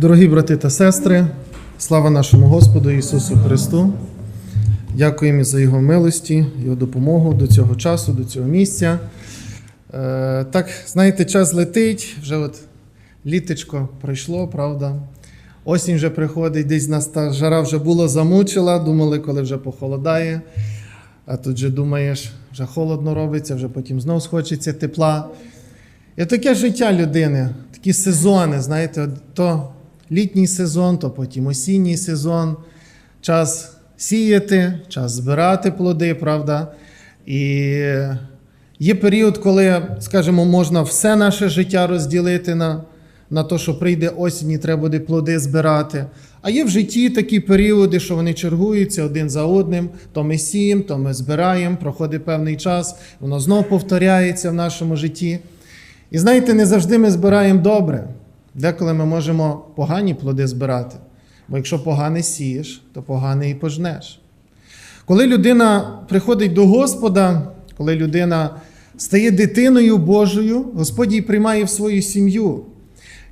Дорогі брати та сестри, слава нашому Господу Ісусу Христу. Дякуємо за Його милості, Його допомогу до цього часу, до цього місця. Е, так, знаєте, час летить, вже от літочко пройшло, правда? Осінь вже приходить, десь нас та жара вже була замучила, думали, коли вже похолодає. А тут же думаєш, вже холодно робиться, вже потім знов схочеться тепла. І таке життя людини, такі сезони, знаєте, то літній сезон, то потім осінній сезон, час сіяти, час збирати плоди, правда? І є період, коли, скажімо, можна все наше життя розділити на, на те, що прийде осінь і треба буде плоди збирати. А є в житті такі періоди, що вони чергуються один за одним, то ми сіємо, то ми збираємо, проходить певний час, воно знову повторяється в нашому житті. І знаєте, не завжди ми збираємо добре. Деколи ми можемо погані плоди збирати. Бо якщо погане сієш, то погане і пожнеш. Коли людина приходить до Господа, коли людина стає дитиною Божою, Господь її приймає в свою сім'ю.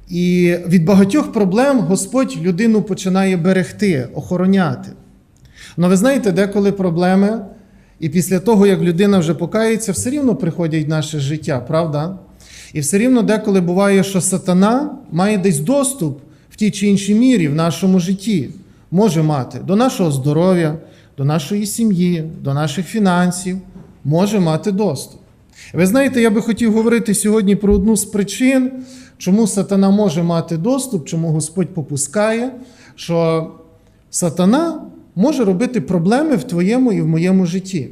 І від багатьох проблем Господь людину починає берегти, охороняти. Ну ви знаєте, деколи проблеми, і після того, як людина вже покається, все рівно приходять в наше життя, правда? І все рівно деколи буває, що сатана має десь доступ в тій чи іншій мірі в нашому житті, може мати до нашого здоров'я, до нашої сім'ї, до наших фінансів, може мати доступ. Ви знаєте, я би хотів говорити сьогодні про одну з причин, чому сатана може мати доступ, чому Господь попускає, що сатана може робити проблеми в твоєму і в моєму житті.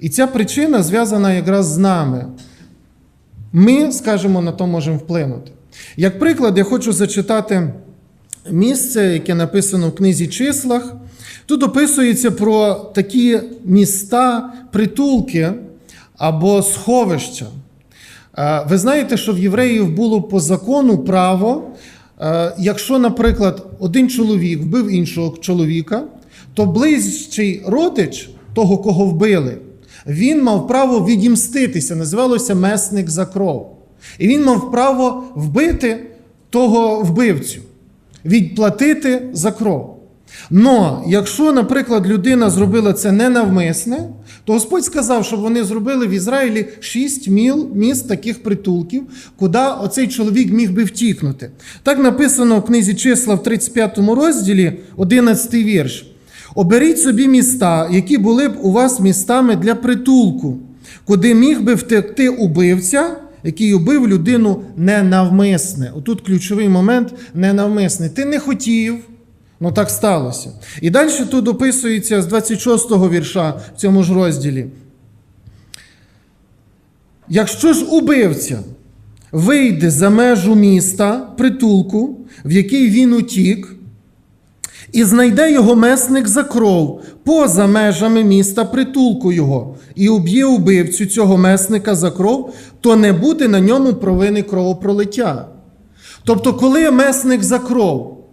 І ця причина зв'язана якраз з нами. Ми, скажімо, на то можемо вплинути. Як приклад, я хочу зачитати місце, яке написано в книзі числах. Тут описується про такі міста, притулки або сховища. Е, Ви знаєте, що в євреїв було по закону право, е, якщо, наприклад, один чоловік вбив іншого чоловіка, то ближчий родич того, кого вбили, він мав право відімститися, називалося месник за кров. І він мав право вбити того вбивцю, відплатити за кров. Но якщо, наприклад, людина зробила це ненавмисне, то Господь сказав, щоб вони зробили в Ізраїлі шість міл, міст таких притулків, куди оцей чоловік міг би втікнути. Так написано в книзі числа в 35 розділі, 11 вірш. Оберіть собі міста, які були б у вас містами для притулку, куди міг би втекти убивця, який убив людину ненавмисне. Отут ключовий момент ненавмисне. Ти не хотів. Ну так сталося. І далі тут описується з 26-го вірша в цьому ж розділі. Якщо ж убивця вийде за межу міста, притулку, в який він утік, і знайде його месник за кров поза межами міста притулку його, і уб'є убивцю цього месника за кров, то не буде на ньому провини кровопролиття. Тобто, коли месник за кров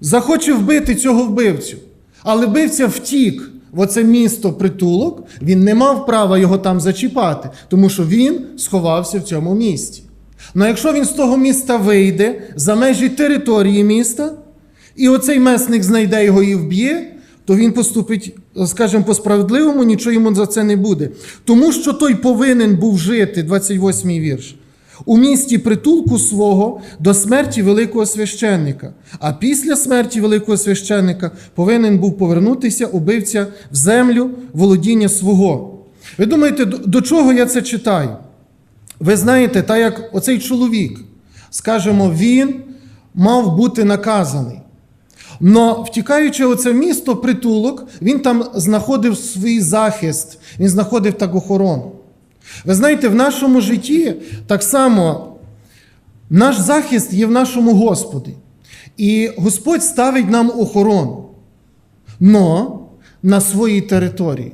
захоче вбити цього вбивцю, але вбивця втік в оце місто притулок, він не мав права його там зачіпати, тому що він сховався в цьому місті. Ну якщо він з того міста вийде за межі території міста, і оцей месник знайде його і вб'є, то він поступить, скажімо, по-справедливому, нічого йому за це не буде. Тому що той повинен був жити, 28-й вірш, у місті притулку свого до смерті великого священника. А після смерті великого священника повинен був повернутися убивця в землю володіння свого. Ви думаєте, до чого я це читаю? Ви знаєте, так як оцей чоловік, скажімо, він мав бути наказаний. Но втікаючи оце місто, притулок, він там знаходив свій захист, він знаходив так охорону. Ви знаєте, в нашому житті так само наш захист є в нашому Господі. І Господь ставить нам охорону. Но на своїй території.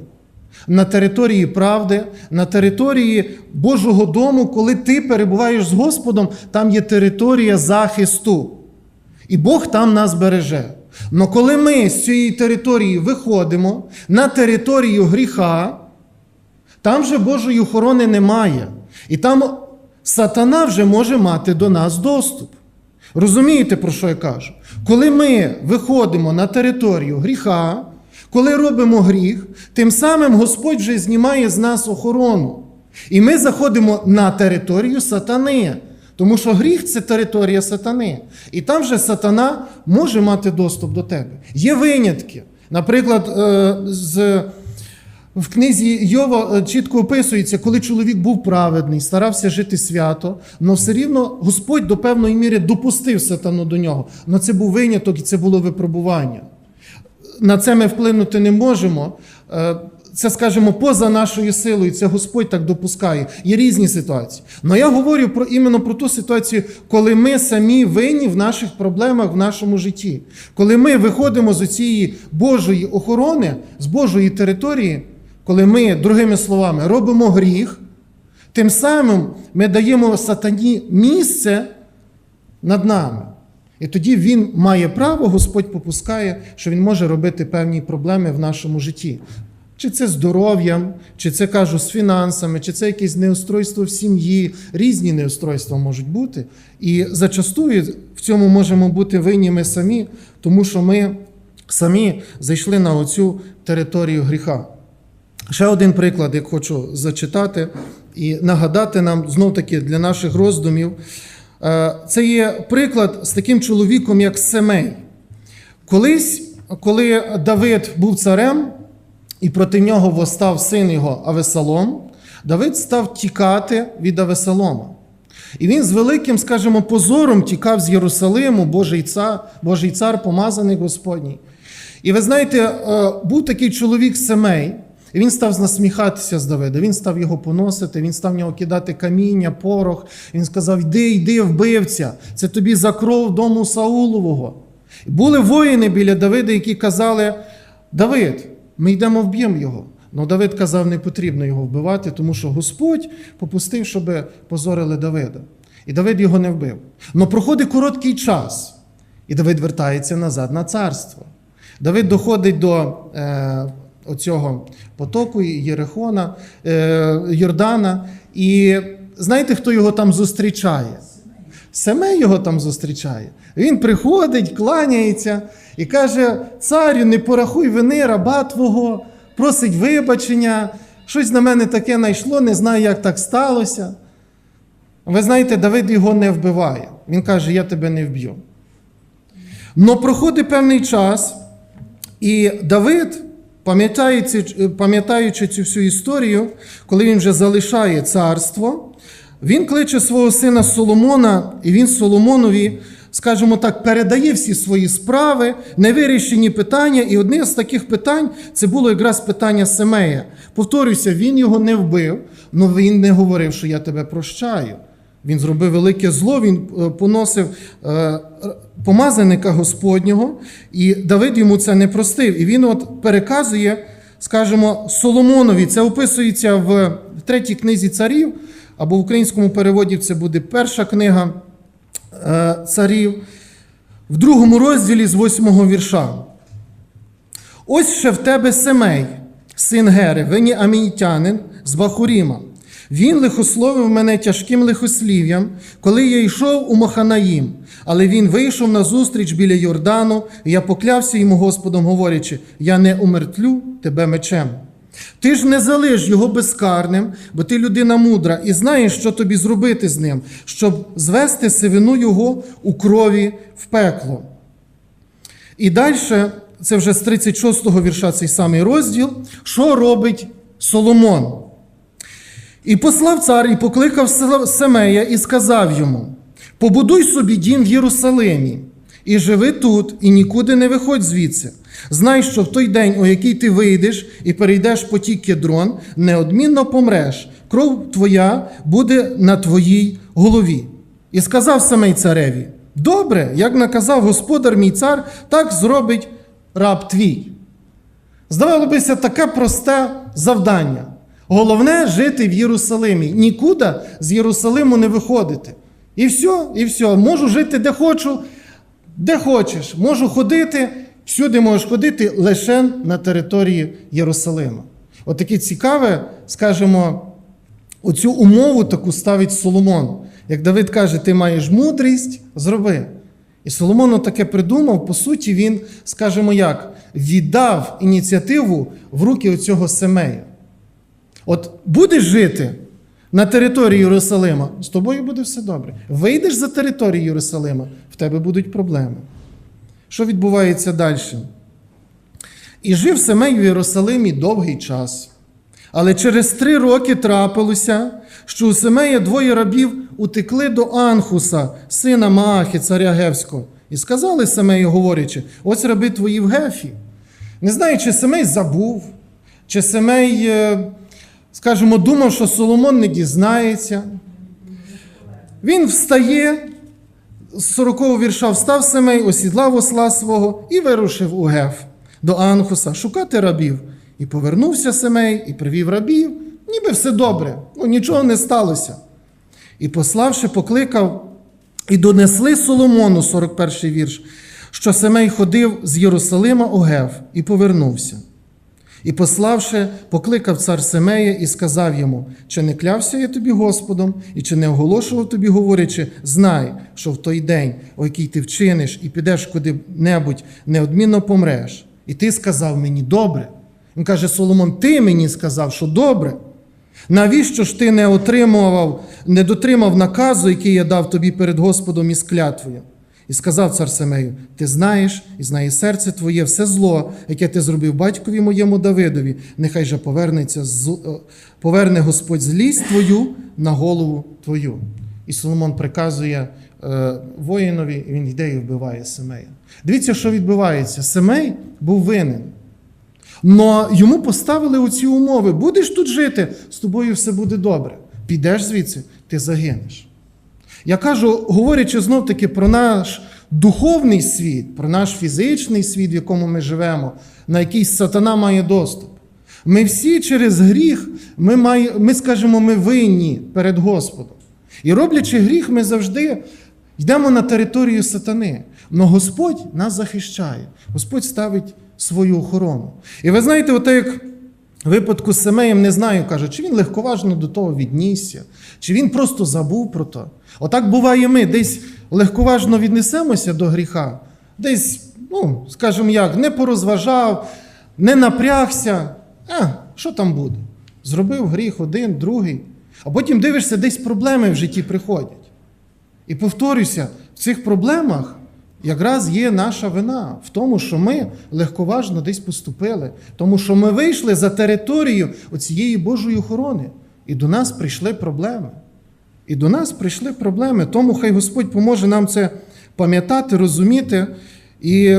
На території правди, на території Божого дому, коли ти перебуваєш з Господом, там є територія захисту. І Бог там нас береже. Но коли ми з цієї території виходимо на територію гріха, там же Божої охорони немає. І там сатана вже може мати до нас доступ. Розумієте, про що я кажу? Коли ми виходимо на територію гріха, коли робимо гріх, тим самим Господь вже знімає з нас охорону. І ми заходимо на територію сатани. Тому що гріх це територія сатани. І там же сатана може мати доступ до тебе. Є винятки. Наприклад, е, з, в книзі Йова е, чітко описується, коли чоловік був праведний, старався жити свято, але все рівно Господь до певної міри допустив сатану до нього. Але це був виняток і це було випробування на це ми вплинути не можемо. Це, скажімо, поза нашою силою, це Господь так допускає. Є різні ситуації. Але я говорю про іменно про ту ситуацію, коли ми самі винні в наших проблемах в нашому житті. Коли ми виходимо з цієї Божої охорони, з Божої території, коли ми, другими словами, робимо гріх, тим самим ми даємо сатані місце над нами. І тоді він має право, Господь попускає, що він може робити певні проблеми в нашому житті. Чи це здоров'ям, чи це кажу з фінансами, чи це якесь неустройство в сім'ї, різні неустройства можуть бути. І зачастую в цьому можемо бути винні ми самі, тому що ми самі зайшли на оцю територію гріха. Ще один приклад, як хочу зачитати і нагадати нам знов таки для наших роздумів. Е, Це є приклад з таким чоловіком, як Семей. Колись, коли Давид був царем, і проти нього восстав син його Авесалом, Давид став тікати від Авесалома. І він з великим, скажімо, позором тікав з Єрусалиму, Божий цар, Божий цар помазаний Господній. І ви знаєте, е, був такий чоловік Семей, і він став насміхатися з Давида. Він став його поносити, він став в нього кидати каміння, порох. Він сказав: Йди, йди, вбивця, це тобі за кров дому Саулового. І були воїни біля Давида, які казали: Давид, ми йдемо вб'ємо його. Ну Давид казав, не потрібно його вбивати, тому що Господь попустив, щоб позорили Давида. І Давид його не вбив. Но проходить короткий час, і Давид вертається назад на царство. Давид доходить до е, оцього потоку Єрихона, е, Йордана. І знаєте, хто його там зустрічає? Семей його там зустрічає. Він приходить, кланяється і каже: Царю, не порахуй вини раба твого, просить вибачення, щось на мене таке найшло, не знаю, як так сталося. Ви знаєте, Давид його не вбиває. Він каже: Я тебе не вб'ю. Но проходить певний час, і Давид, пам'ятаючи, пам'ятаючи цю всю історію, коли він вже залишає царство, він кличе свого сина Соломона, і він Соломонові, скажімо так, передає всі свої справи, невирішені питання. І одне з таких питань це було якраз питання Семея. Повторюся, він його не вбив, але він не говорив, що я тебе прощаю. Він зробив велике зло, він е, поносив е, помазаника Господнього, і Давид йому це не простив. І він от переказує, скажімо, Соломонові. Це описується в третій книзі царів, або в українському переводі це буде перша книга е, царів, в другому розділі з восьмого вірша. Ось ще в тебе Семей, син Гери, веніамінтянин з Бахуріма. Він лихословив мене тяжким лихослів'ям, коли я йшов у Маханаїм. Але він вийшов на зустріч біля Йордану, і я поклявся йому Господом, говорячи: Я не умертвлю тебе мечем. Ти ж не залиш його безкарним, бо ти людина мудра, і знаєш, що тобі зробити з ним, щоб звести сивину його у крові в пекло. І далі, це вже з 36-го вірша цей самий розділ, що робить Соломон. І послав цар і покликав Семея і сказав йому: Побудуй собі дім в Єрусалимі, і живи тут, і нікуди не виходь звідси. Знай, що в той день, у який ти вийдеш і перейдеш потік кедрон, неодмінно помреш, кров твоя буде на твоїй голові. І сказав Семей цареві: Добре, як наказав господар мій цар, так зробить раб твій. Здавалося бися, таке просте завдання. Головне жити в Єрусалимі. Нікуди з Єрусалиму не виходити. І все, і все. Можу жити де хочу, де хочеш. Можу ходити, всюди можеш ходити лише на території Єрусалима. От таке цікаве, скажімо, оцю умову таку ставить Соломон. Як Давид каже, ти маєш мудрість, зроби. І Соломон таке придумав, по суті, він, скажімо як, віддав ініціативу в руки оцього Семея. От будеш жити на території Єрусалима, з тобою буде все добре. Вийдеш за територію Єрусалима, в тебе будуть проблеми. Що відбувається далі? І жив Семей в Єрусалимі довгий час. Але через три роки трапилося, що у Семея двоє рабів утекли до Анхуса, сина Маахи, царя Гевського, і сказали Семею, говорячи: ось раби твої в Гефі. Не знаю, чи Семей забув, чи Семей, е, скажімо, думав, що Соломон не дізнається. Він встає, 40-го вірша встав Семей, осідлав осла свого і вирушив у Геф до Анхуса шукати рабів. І повернувся Семей, і привів рабів, ніби все добре, ну нічого не сталося. І пославши, покликав, і донесли Соломону, 41 вірш, що Семей ходив з Єрусалима у Гев і повернувся. І пославши, покликав цар Семея і сказав йому: чи не клявся я тобі Господом, і чи не оголошував тобі, говорячи, знай, що в той день, о який ти вчиниш, і підеш куди-небудь, неодмінно помреш. І ти сказав мені добре. Він каже: Соломон, ти мені сказав, що добре. Навіщо ж ти не отримував, не дотримав наказу, який я дав тобі перед Господом із клятвою? І сказав цар Семею: Ти знаєш і знає серце твоє все зло, яке ти зробив батькові моєму Давидові, нехай же повернеться е, поверне Господь злість твою на голову твою. І Соломон приказує е, воїнові, і він йде і вбиває Семея. Дивіться, що відбувається. Семей був винен. Но йому поставили оці умови: будеш тут жити, з тобою все буде добре. Підеш звідси, ти загинеш. Я кажу, говорячи знов таки про наш духовний світ, про наш фізичний світ, в якому ми живемо, на який сатана має доступ. Ми всі через гріх, ми, має, ми скажемо, ми винні перед Господом. І роблячи гріх, ми завжди йдемо на територію сатани. Но Господь нас захищає, Господь ставить свою охорону. І ви знаєте, от як випадку з Семеєм не знаю, кажуть, чи він легковажно до того віднісся, чи він просто забув про то. Отак буває ми, десь легковажно віднесемося до гріха, десь, ну, скажімо як, не порозважав, не напрягся. А, що там буде? Зробив гріх один, другий. А потім дивишся, десь проблеми в житті приходять. І повторюся, в цих проблемах якраз є наша вина в тому, що ми легковажно десь поступили, тому що ми вийшли за територію оцієї Божої охорони, і до нас прийшли проблеми. І до нас прийшли проблеми. Тому хай Господь поможе нам це пам'ятати, розуміти і,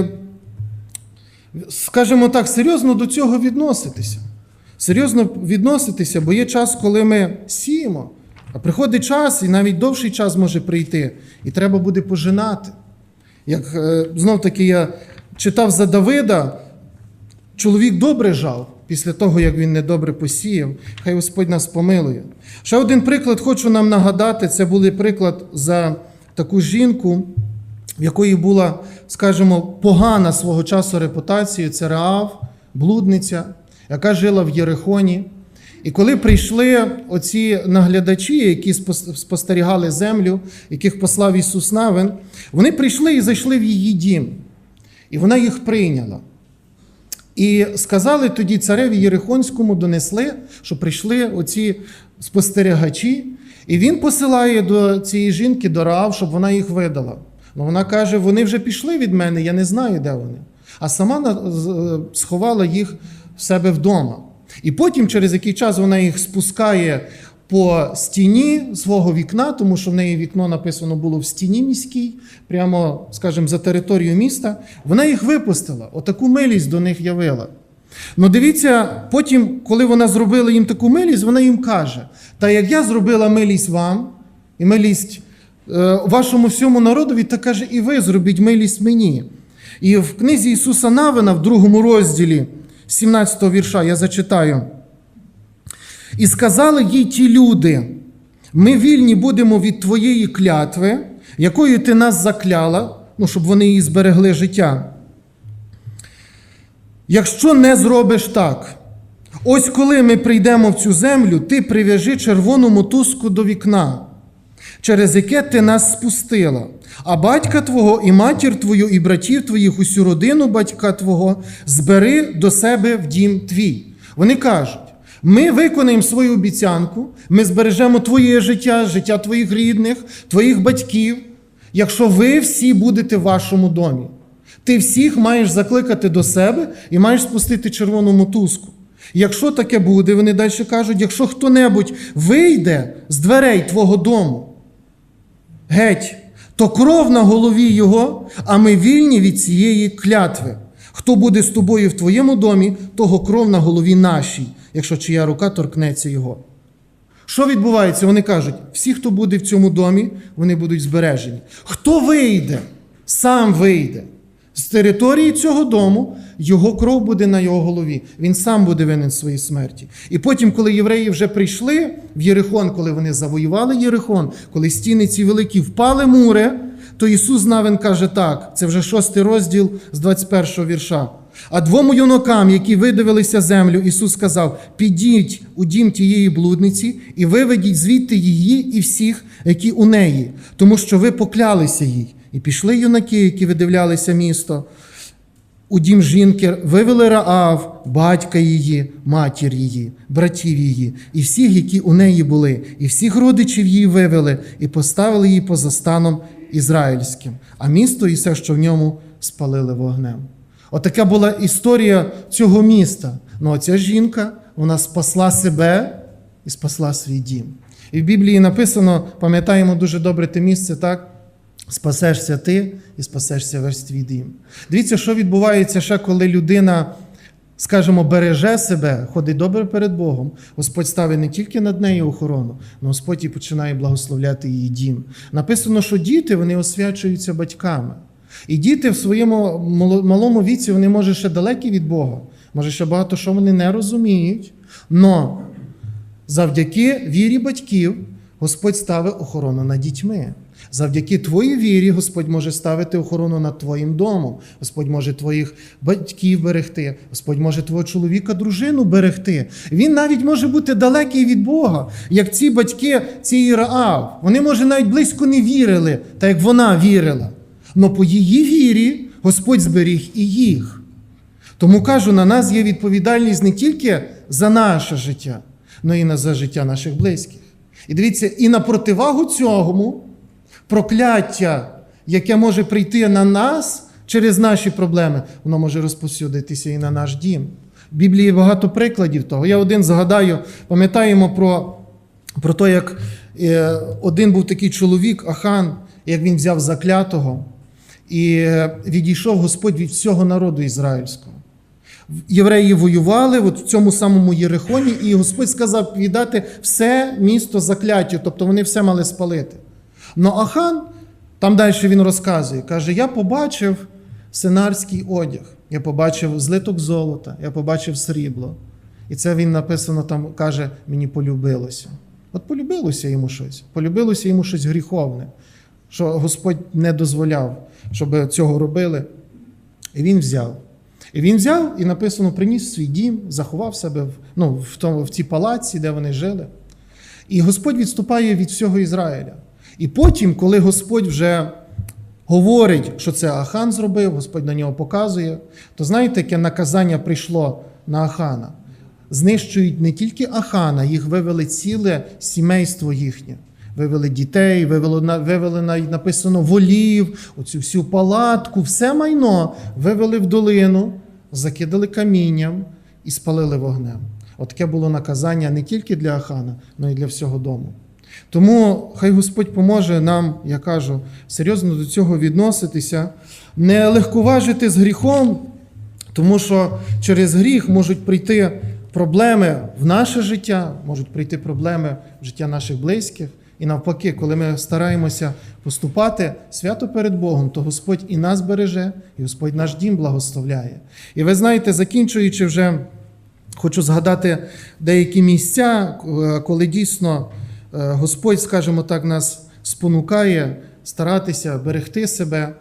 скажімо так, серйозно до цього відноситися. Серйозно відноситися, бо є час, коли ми сіємо, а приходить час, і навіть довший час може прийти, і треба буде пожинати. Як знов таки я читав за Давида, чоловік добре жав після того, як він недобре посіяв. Хай Господь нас помилує. Ще один приклад хочу нам нагадати: це був приклад за таку жінку, в якої була, скажімо, погана свого часу репутація. Це Раав, блудниця, яка жила в Єрихоні. І коли прийшли оці наглядачі, які спостерігали землю, яких послав Ісус Навин, вони прийшли і зайшли в її дім. І вона їх прийняла. І сказали тоді цареві Єрихонському, донесли, що прийшли оці спостерігачі, і він посилає до цієї жінки до Раав, щоб вона їх видала. Ну вона каже: вони вже пішли від мене, я не знаю, де вони. А сама сховала їх в себе вдома. І потім, через який час вона їх спускає по стіні свого вікна, тому що в неї вікно написано було в стіні міській, прямо, скажімо, за територію міста. Вона їх випустила, отаку милість до них явила. Ну дивіться, потім, коли вона зробила їм таку милість, вона їм каже: Та як я зробила милість вам і милість е, вашому всьому народові, так каже, і ви зробіть милість мені. І в книзі Ісуса Навина, в другому розділі. 17 го вірша я зачитаю. І сказали їй ті люди: ми вільні будемо від твоєї клятви, якою ти нас закляла, ну, щоб вони її зберегли життя. Якщо не зробиш так, ось коли ми прийдемо в цю землю, ти прив'яжи червону мотузку до вікна. Через яке ти нас спустила. А батька твого і матір твою, і братів твоїх, усю родину батька твого збери до себе в дім твій. Вони кажуть: ми виконаємо свою обіцянку, ми збережемо твоє життя, життя твоїх рідних, твоїх батьків, якщо ви всі будете в вашому домі. Ти всіх маєш закликати до себе і маєш спустити червону мотузку. Якщо таке буде, вони далі кажуть, якщо хто-небудь вийде з дверей твого дому, геть, то кров на голові його, а ми вільні від цієї клятви. Хто буде з тобою в твоєму домі, того кров на голові нашій, якщо чия рука торкнеться його. Що відбувається? Вони кажуть, всі, хто буде в цьому домі, вони будуть збережені. Хто вийде, сам вийде з території цього дому, його кров буде на його голові. Він сам буде винен своїй смерті. І потім, коли євреї вже прийшли в Єрихон, коли вони завоювали Єрихон, коли стіни ці великі впали мури, то Ісус Навин каже так: це вже шостий розділ з 21 вірша. А двом юнокам, які видивилися землю, Ісус сказав: підіть у дім тієї блудниці і виведіть звідти її і всіх, які у неї, тому що ви поклялися їй. І пішли юнаки, які видивлялися місто. У дім жінки вивели Раав, батька її, матір її, братів її, і всіх, які у неї були, і всіх родичів її вивели, і поставили її поза станом ізраїльським, а місто і все, що в ньому, спалили вогнем. Отака була історія цього міста. Ну, оця жінка, вона спасла себе і спасла свій дім. І в Біблії написано, пам'ятаємо дуже добре те місце, так? Спасешся ти і спасешся весь твій дім. Дивіться, що відбувається ще, коли людина, скажімо, береже себе, ходить добре перед Богом. Господь ставить не тільки над нею охорону, але Господь і починає благословляти її дім. Написано, що діти вони освячуються батьками. І діти в своєму малому віці вони може ще далекі від Бога. Може, ще багато що вони не розуміють. Но завдяки вірі батьків Господь ставить охорону над дітьми. Завдяки твоїй вірі Господь може ставити охорону над твоїм домом. Господь може твоїх батьків берегти, Господь може твого чоловіка, дружину берегти. Він навіть може бути далекий від Бога, як ці батьки цієї Раав. Вони, може, навіть близько не вірили, так як вона вірила. Но по її вірі Господь зберіг і їх. Тому кажу, на нас є відповідальність не тільки за наше життя, але і за життя наших близьких. І дивіться, і на противагу цьому прокляття, яке може прийти на нас через наші проблеми, воно може розповсюдитися і на наш дім. В Біблії багато прикладів того. Я один згадаю, пам'ятаємо про, про те, як е, один був такий чоловік, Ахан, як він взяв заклятого, і е, відійшов Господь від всього народу ізраїльського. Євреї воювали от в цьому самому Єрихоні, і Господь сказав віддати все місто закляттю, тобто вони все мали спалити. Но Ахан, там далі він розказує, каже: Я побачив синарський одяг, я побачив злиток золота, я побачив срібло. І це він написано там каже: мені полюбилося. От полюбилося йому щось, полюбилося йому щось гріховне, що Господь не дозволяв, щоб цього робили. І він взяв. І він взяв і написано, приніс свій дім, заховав себе в, ну, в, тому, в цій палаці, де вони жили. І Господь відступає від всього Ізраїля. І потім, коли Господь вже говорить, що це Ахан зробив, Господь на нього показує, то знаєте, яке наказання прийшло на Ахана? Знищують не тільки Ахана, їх вивели ціле сімейство їхнє. Вивели дітей, вивели, вивели навіть написано волів, оцю всю палатку, все майно вивели в долину, закидали камінням і спалили вогнем. Отаке було наказання не тільки для Ахана, але й для всього дому. Тому хай Господь поможе нам, я кажу, серйозно до цього відноситися, не легковажити з гріхом, тому що через гріх можуть прийти проблеми в наше життя, можуть прийти проблеми в життя наших близьких. І навпаки, коли ми стараємося поступати свято перед Богом, то Господь і нас береже, і Господь наш дім благословляє. І ви знаєте, закінчуючи вже, хочу згадати деякі місця, коли дійсно Господь, скажімо так, нас спонукає старатися берегти себе.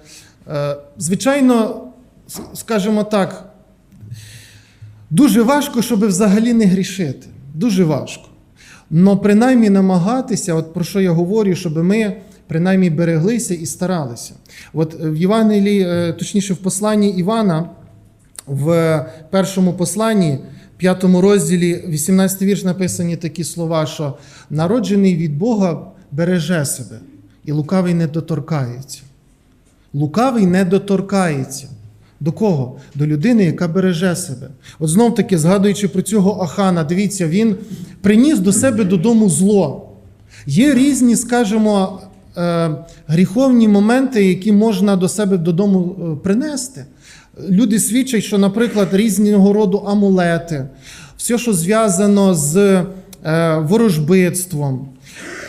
Звичайно, скажімо так, дуже важко, щоб взагалі не грішити. Дуже важко. Но принаймні намагатися, от про що я говорю, щоб ми принаймні береглися і старалися. От в Євангелії, е, точніше, в посланні Івана, в першому посланні, п'ятому розділі, 18 вірш написані такі слова, що народжений від Бога береже себе, і лукавий не доторкається. Лукавий не доторкається. До кого? До людини, яка береже себе. От знов таки, згадуючи про цього Ахана, дивіться, він приніс до себе додому зло. Є різні, скажімо, е, гріховні моменти, які можна до себе додому е, принести. Люди свідчать, що, наприклад, різного роду амулети, все, що зв'язано з е, ворожбитством,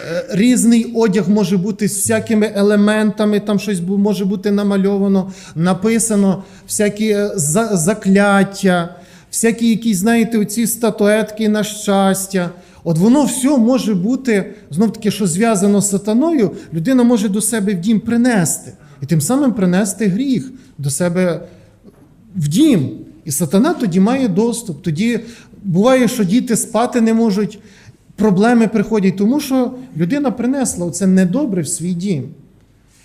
Е, Різний одяг може бути з всякими елементами, там щось може бути намальовано, написано, всякі е, закляття, всякі якісь, знаєте, оці статуетки на щастя. От воно все може бути, знов таки, що зв'язано з сатаною, людина може до себе в дім принести. І тим самим принести гріх до себе в дім. І сатана тоді має доступ. Тоді буває, що діти спати не можуть, проблеми приходять, тому що людина принесла це недобре в свій дім.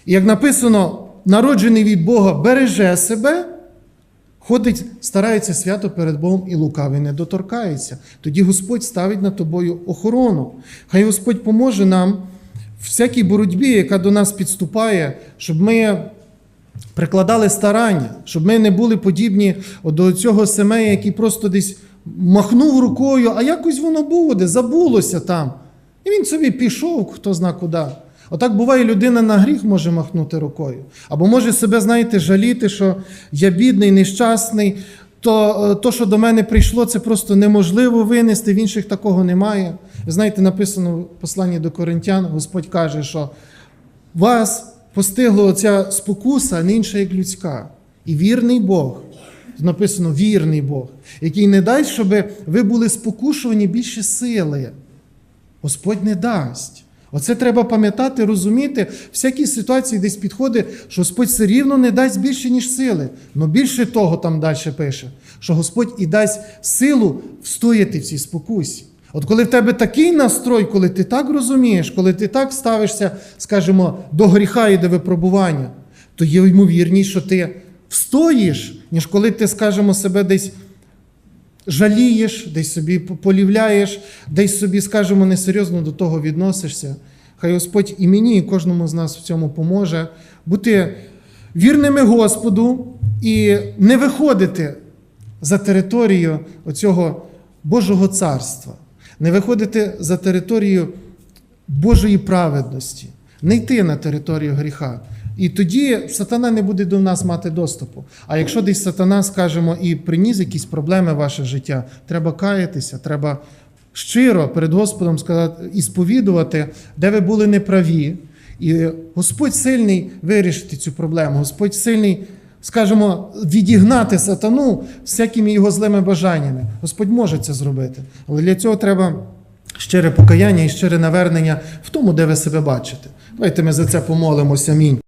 І як написано, народжений від Бога береже себе, ходить, старається свято перед Богом і лукавий не доторкається. Тоді Господь ставить над тобою охорону. Хай Господь поможе нам в всякій боротьбі, яка до нас підступає, щоб ми прикладали старання, щоб ми не були подібні до цього Семея, який просто десь махнув рукою, а якось воно буде, забулося там. І він собі пішов, хто зна куди. Отак буває, людина на гріх може махнути рукою. Або може себе, знаєте, жаліти, що я бідний, нещасний, то, е, то, що до мене прийшло, це просто неможливо винести, в інших такого немає. Ви знаєте, написано в посланні до Коринтян, Господь каже, що вас постигла оця спокуса, не інша як людська. І вірний Бог, написано вірний Бог, який не дасть, щоб ви були спокушувані більше сили. Господь не дасть. Оце треба пам'ятати, розуміти, в всякій ситуації десь підходить, що Господь все рівно не дасть більше, ніж сили. Но більше того там далі пише, що Господь і дасть силу встояти в цій спокусі. От коли в тебе такий настрой, коли ти так розумієш, коли ти так ставишся, скажімо, до гріха і до випробування, то є ймовірність, що ти встоїш, ніж коли ти, скажімо, себе десь жалієш, десь собі полівляєш, десь собі, скажімо, несерйозно до того відносишся. Хай Господь і мені, і кожному з нас в цьому поможе бути вірними Господу і не виходити за територію оцього Божого царства, не виходити за територію Божої праведності, не йти на територію гріха. І тоді сатана не буде до нас мати доступу. А якщо десь сатана, скажімо, і приніс якісь проблеми в ваше життя, треба каятися, треба щиро перед Господом сказати і сповідувати, де ви були неправі. І Господь сильний вирішити цю проблему. Господь сильний, скажімо, відігнати сатану всякими його злими бажаннями. Господь може це зробити. Але для цього треба щире покаяння і щире навернення в тому, де ви себе бачите. Давайте ми за це помолимося. Амінь.